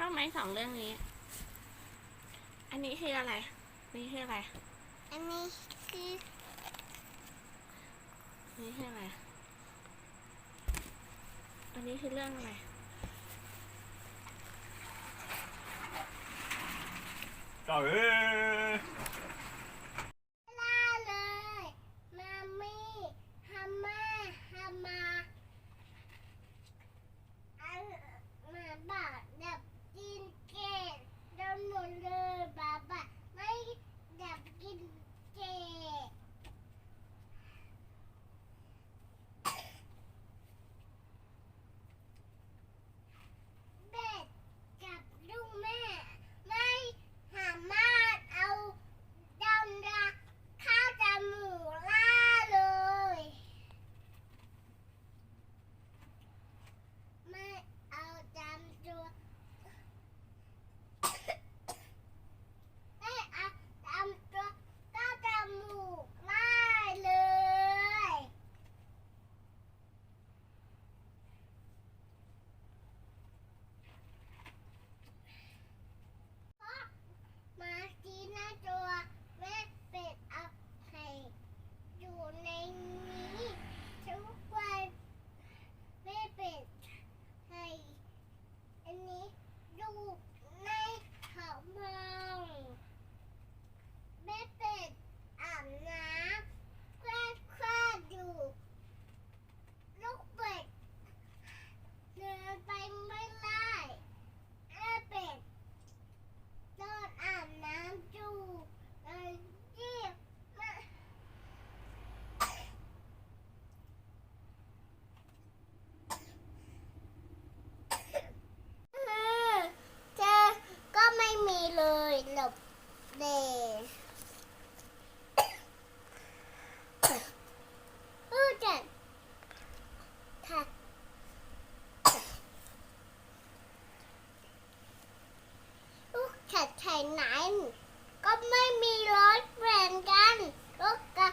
เข้าไหมสองเรื่องนี้ อันนี้คืออะไร นี่คืออะไร อันนี้คือนี่คืออะไร อันนี้คือเรื่องอะไรก็เอ้ย ล่าเลยมามี่ฮัมมาฮัมมาอันมาบ้าดับกินเกตโดนหมดเลยบ้าบ้าไม่ดับกินเกต เบ็ดกับลูกแม่ ไม่สามารถเอาดำดาข้าวจมูกล่าเลย ไม่เอาจำตัวไม่เอาจำตัวข้าวจมูกล่าเลย มาจีน่าตัวแม่เป็ดเอาไข่อยู่ในนี้ทุกวันแม่เป็ดไข่อันนี้ อยู่ในเขามองแม่เป็ดอาบน้ำแควดแควดอยู่ ลูกเป็ดเดินไปไม่ได้แม่เป็ด นอนอาบน้ำจูเลยรีบมาเออเจอก็ไม่มีเลยหลบเดเออจัดค่ะ ลูกขัดไถ่ไหน ก็ไม่มีรถเหมือนกันลูกก็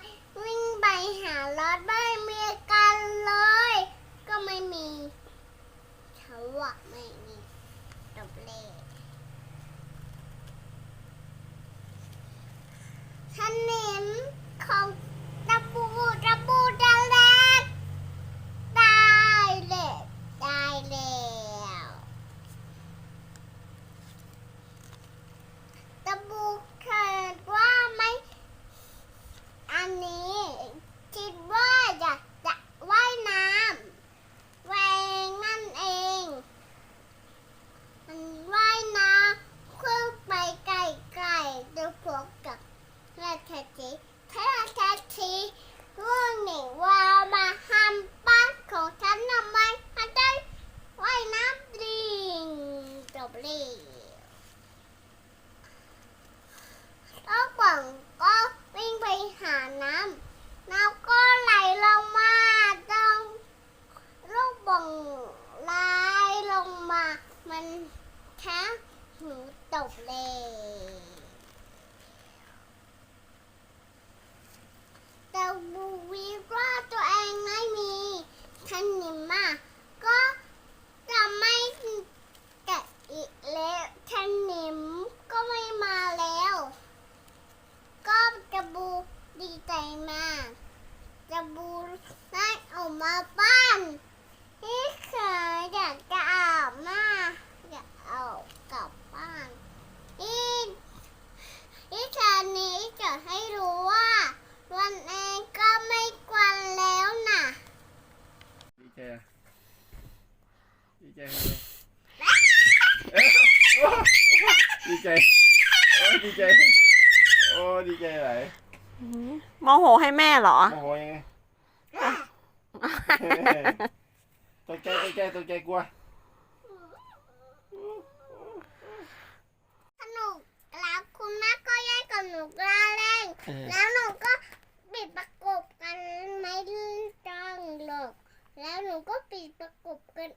วิ่งไปหารถไม่มีกันเลย ก็ไม่มีเขาว่าไม่มีตบเล สนิมของตะปูตะปูตะแลกได้เลยได้แล้ว ตะบูเคิดว่าไม่ อันนี้คิดว่าอยากจะว่ายน้ำแหวงนั่นเอง มันว่ายน้ำขึ้นไปไกลๆเดี๋ยวพบกับแม่แคทีแค่แคทีเรื่องหนึ่งว่ามาทำบ้านของฉันทำไมฉันได้ว่ายน้ำดีจบเลย แล้วกว่างก็วิ่งไปหาน้ำน้ำก็ไหลลงมาตรงลูกบ่งไหลลงมา มันแค่หนูตกเลยแต่บูวีว่าตัวเองไม่มีคันนิมะก็จะไม่แกะอีกแล้วคันนิมก็ไม่มาแล้ว ก็จะบูดีใจมากจะ บูได้ออกมาบ้านที่เคยอยากจะอาบน้ำอยากเอากลับบ้านที่ที่ชานี้จะให้รู้ว่าวันเองก็ไม่กวนแล้วน่ะดีใจอะดีใจทำไมเอ้ยโอ้ดีใจโอ้ดีใจโอ้ดีใจไหลโมโหให้แม่เหรอโมโหยังไง ตกใจตกใจตกใจกลัว สนุกแล้วคุณแม่ก็แย่กับหนูกล้าเล่นแล้วหนูก็ปิดประกบกันไม่ต้องหรอกแล้วหนูก็ปิดประกบกัน